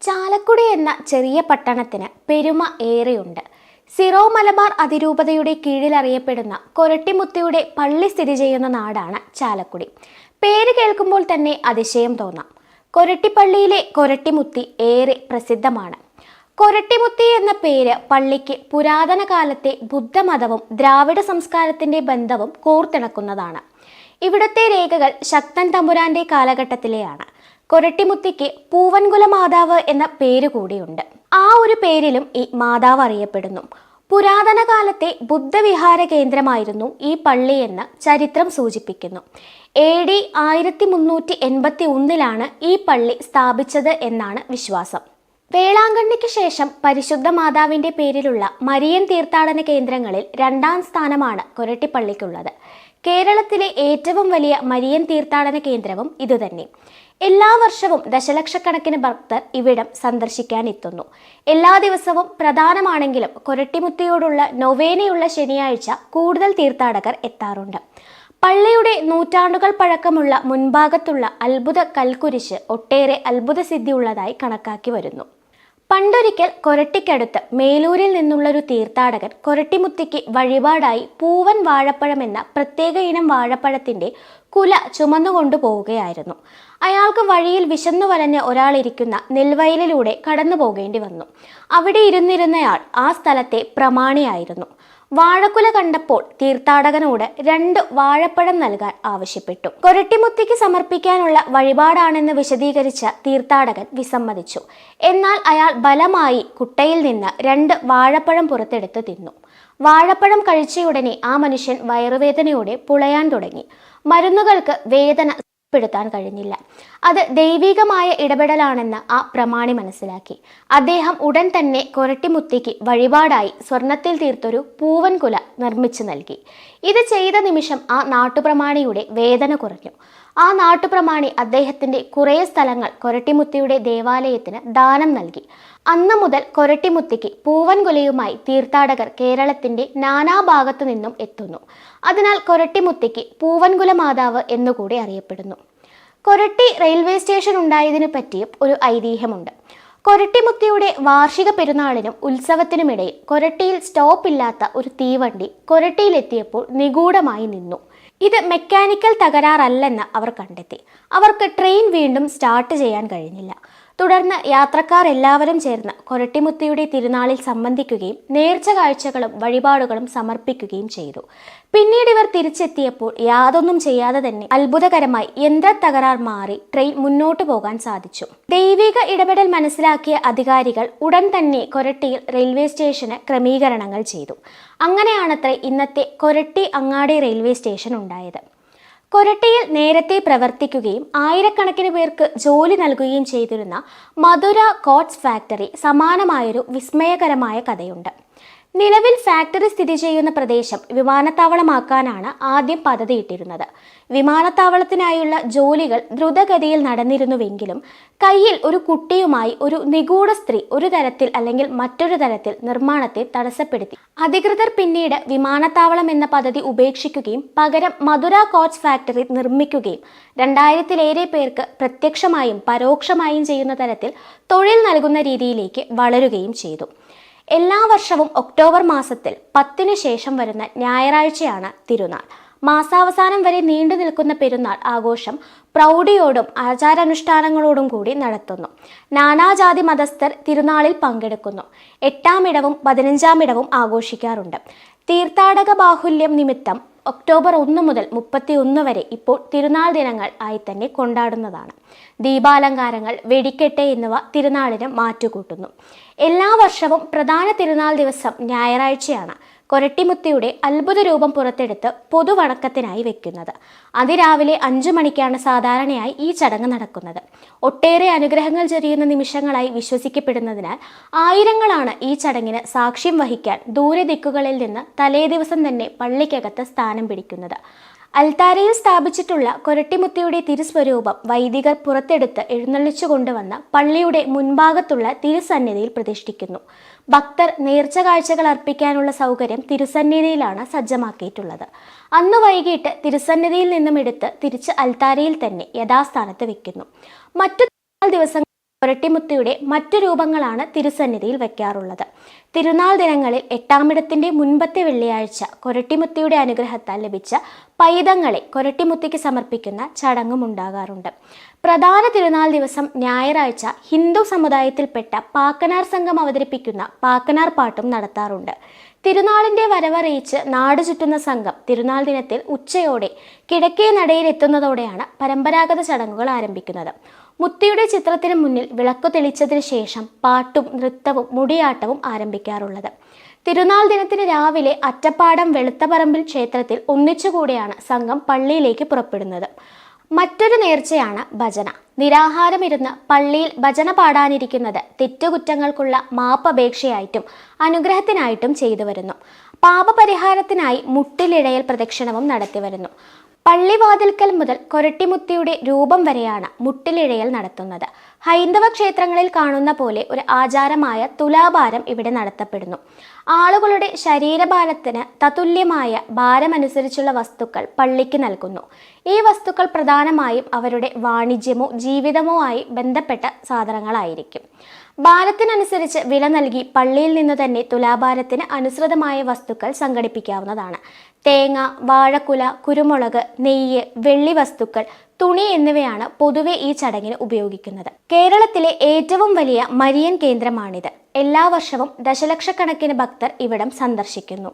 ചാലക്കുടി എന്ന ചെറിയ പട്ടണത്തിന് പെരുമ ഏറെയുണ്ട്. സിറോ മലബാർ അതിരൂപതയുടെ കീഴിൽ അറിയപ്പെടുന്ന കൊരട്ടിമുത്തിയുടെ പള്ളി സ്ഥിതി ചെയ്യുന്ന നാടാണ് ചാലക്കുടി. പേര് കേൾക്കുമ്പോൾ തന്നെ അതിശയം തോന്നാം. കൊരട്ടിപ്പള്ളിയിലെ കൊരട്ടിമുത്തി ഏറെ പ്രസിദ്ധമാണ്. കൊരട്ടിമുത്തി എന്ന പേര് പള്ളിക്ക് പുരാതന കാലത്തെ ബുദ്ധമതവും ദ്രാവിഡ സംസ്കാരത്തിന്റെ ബന്ധവും കോർത്തിണക്കുന്നതാണ്. ഇവിടുത്തെ രേഖകൾ ശക്തൻ തമ്പുരാന്റെ കാലഘട്ടത്തിലെയാണ്. കൊരട്ടിമുത്തിക്ക് പൂവൻകുല മാതാവ് എന്ന പേര് കൂടിയുണ്ട്. ആ ഒരു പേരിലും ഈ മാതാവ് അറിയപ്പെടുന്നു. പുരാതന കാലത്തെ ബുദ്ധവിഹാര കേന്ദ്രമായിരുന്നു ഈ പള്ളി എന്ന് ചരിത്രം സൂചിപ്പിക്കുന്നു. എ ഡി ആയിരത്തി മുന്നൂറ്റി എൺപത്തി ഒന്നിലാണ് ഈ പള്ളി സ്ഥാപിച്ചത് എന്നാണ് വിശ്വാസം. വേളാങ്കണ്ണിക്ക് ശേഷം പരിശുദ്ധ മാതാവിന്റെ പേരിലുള്ള മരിയൻ തീർത്ഥാടന കേന്ദ്രങ്ങളിൽ രണ്ടാം സ്ഥാനമാണ് കൊരട്ടിപ്പള്ളിക്കുള്ളത്. കേരളത്തിലെ ഏറ്റവും വലിയ മരിയൻ തീർത്ഥാടന കേന്ദ്രവും ഇതുതന്നെ. എല്ലാ വർഷവും ദശലക്ഷക്കണക്കിന് ഭക്തർ ഇവിടം സന്ദർശിക്കാൻ എത്തുന്നു എല്ലാ ദിവസവും പ്രധാനമാണെങ്കിലും കൊരട്ടിമുത്തിയോടുള്ള നൊവേനയുള്ള ശനിയാഴ്ച കൂടുതൽ തീർത്ഥാടകർ എത്താറുണ്ട്. പള്ളിയുടെ നൂറ്റാണ്ടുകൾ പഴക്കമുള്ള മുൻഭാഗത്തുള്ള അത്ഭുത കൽക്കുരിശ് ഒട്ടേറെ അത്ഭുത സിദ്ധിയുള്ളതായി കണക്കാക്കി വരുന്നു. പണ്ടൊരിക്കൽ കൊരട്ടിക്കടുത്ത് മേലൂരിൽ നിന്നുള്ളൊരു തീർത്ഥാടകൻ കൊരട്ടിമുത്തിക്ക് വഴിപാടായി പൂവൻ വാഴപ്പഴം എന്ന പ്രത്യേക ഇനം വാഴപ്പഴത്തിന്റെ കുല ചുമന്നുകൊണ്ടു പോവുകയായിരുന്നു അയാൾക്ക് വഴിയിൽ വിശന്നു വലഞ്ഞ ഒരാളിരിക്കുന്ന നെൽവയലിലൂടെ കടന്നു പോകേണ്ടി വന്നു. അവിടെ ഇരുന്നിരുന്നയാൾ ആ സ്ഥലത്തെ പ്രമാണിയായിരുന്നു. വാഴക്കുല കണ്ടപ്പോൾ തീർത്ഥാടകനോട് രണ്ട് വാഴപ്പഴം നൽകാൻ ആവശ്യപ്പെട്ടു. കൊരട്ടിമുത്തിക്ക് സമർപ്പിക്കാനുള്ള വഴിപാടാണെന്ന് വിശദീകരിച്ച തീർത്ഥാടകൻ വിസമ്മതിച്ചു. എന്നാൽ അയാൾ ബലമായി കുട്ടയിൽ നിന്ന് രണ്ട് വാഴപ്പഴം പുറത്തെടുത്ത് തിന്നു. വാഴപ്പഴം കഴിച്ചയുടനെ ആ മനുഷ്യൻ വയറുവേദനയോടെ പുളയാൻ തുടങ്ങി. മരുന്നുകൾക്ക് വേദന പ്പെടുത്താൻ കഴിഞ്ഞില്ല. അത് ദൈവികമായ ഇടപെടലാണെന്ന് ആ പ്രമാണി മനസ്സിലാക്കി. അദ്ദേഹം ഉടൻ തന്നെ കൊരട്ടിമുത്തിക്ക് വഴിപാടായി സ്വർണത്തിൽ തീർത്തൊരു പൂവൻകുല നിർമ്മിച്ചു നൽകി. ഇത് ചെയ്ത നിമിഷം ആ നാട്ടുപ്രമാണിയുടെ വേദന കുറഞ്ഞു. ആ നാട്ടുപ്രമാണി അദ്ദേഹത്തിന്റെ കുറേ സ്ഥലങ്ങൾ കൊരട്ടിമുത്തിയുടെ ദേവാലയത്തിന് ദാനം നൽകി. അന്ന് മുതൽ കൊരട്ടിമുത്തിക്ക് പൂവൻകുലയുമായി തീർത്ഥാടകർ കേരളത്തിന്റെ നാനാഭാഗത്തു നിന്നും എത്തുന്നു. അതിനാൽ കൊരട്ടിമുത്തിക്ക് പൂവൻകുല മാതാവ് എന്നുകൂടി അറിയപ്പെടുന്നു. കൊരട്ടി റെയിൽവേ സ്റ്റേഷൻ ഉണ്ടായതിനു പറ്റിയും ഒരു ഐതിഹ്യമുണ്ട്. കൊരട്ടിമുത്തിയുടെ വാർഷിക പെരുന്നാളിനും ഉത്സവത്തിനുമിടയിൽ കൊരട്ടിയിൽ സ്റ്റോപ്പ് ഇല്ലാത്ത ഒരു തീവണ്ടി കൊരട്ടിയിലെത്തിയപ്പോൾ നിഗൂഢമായി നിന്നു. ഇത് മെക്കാനിക്കൽ തകരാറല്ലെന്ന് അവർ കണ്ടെത്തി. അവർക്ക് ട്രെയിൻ വീണ്ടും സ്റ്റാർട്ട് ചെയ്യാൻ കഴിഞ്ഞില്ല. തുടർന്ന് യാത്രക്കാർ എല്ലാവരും ചേർന്ന് കൊരട്ടിമുത്തിയുടെ തിരുനാളിൽ സംബന്ധിക്കുകയും നേർച്ച കാഴ്ചകളും വഴിപാടുകളും സമർപ്പിക്കുകയും ചെയ്തു. പിന്നീട് ഇവർ തിരിച്ചെത്തിയപ്പോൾ യാതൊന്നും ചെയ്യാതെ തന്നെ അത്ഭുതകരമായി യന്ത്ര തകരാർ മാറി ട്രെയിൻ മുന്നോട്ട് പോകാൻ സാധിച്ചു. ദൈവിക ഇടപെടൽ മനസ്സിലാക്കിയ അധികാരികൾ ഉടൻ തന്നെ കൊരട്ടിയിൽ റെയിൽവേ സ്റ്റേഷന് ക്രമീകരണങ്ങൾ ചെയ്തു. അങ്ങനെയാണത്രേ ഇന്നത്തെ കൊരട്ടി അങ്ങാടി റെയിൽവേ സ്റ്റേഷൻ ഉണ്ടായത്. കൊരട്ടിയിൽ നേരത്തെ പ്രവർത്തിക്കുകയും ആയിരക്കണക്കിന് പേർക്ക് ജോലി നൽകുകയും ചെയ്തിരുന്ന മധുര കോട്സ് ഫാക്ടറി സമാനമായൊരു വിസ്മയകരമായ കഥയുണ്ട്. നിലവിൽ ഫാക്ടറി സ്ഥിതി ചെയ്യുന്ന പ്രദേശം വിമാനത്താവളമാക്കാനാണ് ആദ്യം പദ്ധതിയിട്ടിരുന്നത്. വിമാനത്താവളത്തിനായുള്ള ജോലികൾ ദ്രുതഗതിയിൽ നടന്നിരുന്നുവെങ്കിലും കയ്യിൽ ഒരു കുട്ടിയുമായി ഒരു നിഗൂഢ സ്ത്രീ ഒരു തരത്തിൽ അല്ലെങ്കിൽ മറ്റൊരു തരത്തിൽ നിർമ്മാണത്തെ തടസ്സപ്പെടുത്തി. അധികൃതർ പിന്നീട് വിമാനത്താവളം എന്ന പദ്ധതി ഉപേക്ഷിക്കുകയും പകരം മധുര കോച്ച് ഫാക്ടറി നിർമ്മിക്കുകയും രണ്ടായിരത്തിലേറെ പേർക്ക് പ്രത്യക്ഷമായും പരോക്ഷമായും ചെയ്യുന്ന തരത്തിൽ തൊഴിൽ നൽകുന്ന രീതിയിലേക്ക് വളരുകയും ചെയ്തു. എല്ലാ വർഷവും ഒക്ടോബർ മാസത്തിൽ പത്തിന് ശേഷം വരുന്ന ഞായറാഴ്ചയാണ് തിരുനാൾ. മാസാവസാനം വരെ നീണ്ടു നിൽക്കുന്ന പെരുന്നാൾ ആഘോഷം പ്രൗഢിയോടും ആചാരാനുഷ്ഠാനങ്ങളോടും കൂടി നടത്തുന്നു. നാനാജാതി മതസ്ഥർ തിരുനാളിൽ പങ്കെടുക്കുന്നു. എട്ടാം ഇടവും പതിനഞ്ചാം ഇടവും ആഘോഷിക്കാറുണ്ട്. തീർത്ഥാടക ബാഹുല്യം നിമിത്തം ഒക്ടോബർ ഒന്ന് മുതൽ മുപ്പത്തി ഒന്ന് വരെ ഇപ്പോൾ തിരുനാൾ ദിനങ്ങൾ ആയി തന്നെ കൊണ്ടാടുന്നതാണ്. ദീപാലങ്കാരങ്ങൾ വെടിക്കെട്ട് എന്നിവ തിരുനാളിന് മാറ്റുകൂട്ടുന്നു. എല്ലാ വർഷവും പ്രധാന തിരുനാൾ ദിവസം ഞായറാഴ്ചയാണ്. കൊരട്ടിമുത്തിയുടെ അത്ഭുത രൂപം പുറത്തെടുത്ത് പൊതുവണക്കത്തിനായി വെക്കുന്നത്. അതിരാവിലെ അഞ്ചു മണിക്കാണ് സാധാരണയായി ഈ ചടങ്ങ് നടക്കുന്നത്. ഒട്ടേറെ അനുഗ്രഹങ്ങൾ ചെറിയുന്ന നിമിഷങ്ങളായി വിശ്വസിക്കപ്പെടുന്നതിനാൽ ആയിരങ്ങളാണ് ഈ ചടങ്ങിന് സാക്ഷ്യം വഹിക്കാൻ ദൂരെ ദിക്കുകളിൽ നിന്ന് തലേദിവസം തന്നെ പള്ളിക്കകത്ത് സ്ഥാനം പിടിക്കുന്നത്. അൽത്താരയിൽ സ്ഥാപിച്ചിട്ടുള്ള കൊരട്ടിമുത്തയുടെ തിരുസ്വരൂപം വൈദികർ പുറത്തെടുത്ത് എഴുന്നള്ളിച്ചു കൊണ്ടുവന്ന് പള്ളിയുടെ മുൻഭാഗത്തുള്ള തിരുസന്നിധിയിൽ പ്രതിഷ്ഠിക്കുന്നു. ഭക്തർ നേർച്ച കാഴ്ചകൾ അർപ്പിക്കാനുള്ള സൗകര്യം തിരുസന്നിധിയിലാണ് സജ്ജമാക്കിയിട്ടുള്ളത്. അന്ന് വൈകിട്ട് തിരുസന്നിധിയിൽ നിന്നും എടുത്ത് തിരിച്ച് അൽത്താരയിൽ തന്നെ യഥാസ്ഥാനത്ത് വെക്കുന്നു. മറ്റു ദിവസങ്ങൾ കൊരട്ടിമുത്തിയുടെ മറ്റു രൂപങ്ങളാണ് തിരുസന്നിധിയിൽ വയ്ക്കാറുള്ളത്. തിരുനാൾ ദിനങ്ങളിൽ എട്ടാമിടത്തിന്റെ മുൻപത്തെ വെള്ളിയാഴ്ച കൊരട്ടിമുത്തിയുടെ അനുഗ്രഹത്താൽ ലഭിച്ച പൈതങ്ങളെ കൊരട്ടിമുത്തിക്ക് സമർപ്പിക്കുന്ന ചടങ്ങും ഉണ്ടാകാറുണ്ട്. പ്രധാന തിരുനാൾ ദിവസം ഞായറാഴ്ച ഹിന്ദു സമുദായത്തിൽപ്പെട്ട പാക്കനാർ സംഘം അവതരിപ്പിക്കുന്ന പാക്കനാർ പാട്ടും നടത്താറുണ്ട്. തിരുനാളിന്റെ വരവറിയിച്ച് നാട് ചുറ്റുന്ന സംഘം തിരുനാൾ ദിനത്തിൽ ഉച്ചയോടെ കിഴക്കേ നടയിൽ എത്തുന്നതോടെയാണ് പരമ്പരാഗത ചടങ്ങുകൾ ആരംഭിക്കുന്നത്. മുത്തിയുടെ ചിത്രത്തിന് മുന്നിൽ വിളക്കു തെളിച്ചതിന് ശേഷം പാട്ടും നൃത്തവും മുടിയാട്ടവും ആരംഭിക്കാറുള്ളത്. തിരുനാൾ ദിനത്തിന് രാവിലെ അറ്റപ്പാടം വെളുത്തപറമ്പിൽ ക്ഷേത്രത്തിൽ ഒന്നിച്ചുകൂടിയാണ് സംഘം പള്ളിയിലേക്ക് പുറപ്പെടുന്നത്. മറ്റൊരു നേർച്ചയാണ് ഭജന. നിരാഹാരമിരുന്ന് പള്ളിയിൽ ഭജന പാടാനിരിക്കുന്നത് തെറ്റുകുറ്റങ്ങൾക്കുള്ള മാപ്പപേക്ഷയായിട്ടും അനുഗ്രഹത്തിനായിട്ടും ചെയ്തു വരുന്നു പാപപരിഹാരത്തിനായി മുട്ടിലിഴയൽ പ്രദക്ഷിണവും നടത്തി വരുന്നു പള്ളിവാതിൽക്കൽ മുതൽ കൊരട്ടിമുത്തിയുടെ രൂപം വരെയാണ് മുട്ടിലിഴയൽ നടത്തുന്നത്. ഹൈന്ദവ ക്ഷേത്രങ്ങളിൽ കാണുന്ന പോലെ ഒരു ആചാരമായ തുലാഭാരം ഇവിടെ നടത്തപ്പെടുന്നു. ആളുകളുടെ ശരീരഭാരത്തിന് തതുല്യമായ ഭാരമനുസരിച്ചുള്ള വസ്തുക്കൾ പള്ളിക്ക് നൽകുന്നു. ഈ വസ്തുക്കൾ പ്രധാനമായും അവരുടെ വാണിജ്യമോ ജീവിതമോ ആയി ബന്ധപ്പെട്ട സാധനങ്ങളായിരിക്കും. ഭാരത്തിനനുസരിച്ച് വില നൽകി പള്ളിയിൽ നിന്ന് തന്നെ തുലാഭാരത്തിന് അനുസൃതമായ വസ്തുക്കൾ സംഘടിപ്പിക്കാവുന്നതാണ്. തേങ്ങ വാഴക്കുല കുരുമുളക് നെയ്യ് വെള്ളി വസ്തുക്കൾ തുണി എന്നിവയാണ് പൊതുവെ ഈ ചടങ്ങിന് ഉപയോഗിക്കുന്നത്. കേരളത്തിലെ ഏറ്റവും വലിയ മരിയൻ കേന്ദ്രമാണിത്. എല്ലാ വർഷവും ദശലക്ഷക്കണക്കിന് ഭക്തർ ഇവിടം സന്ദർശിക്കുന്നു.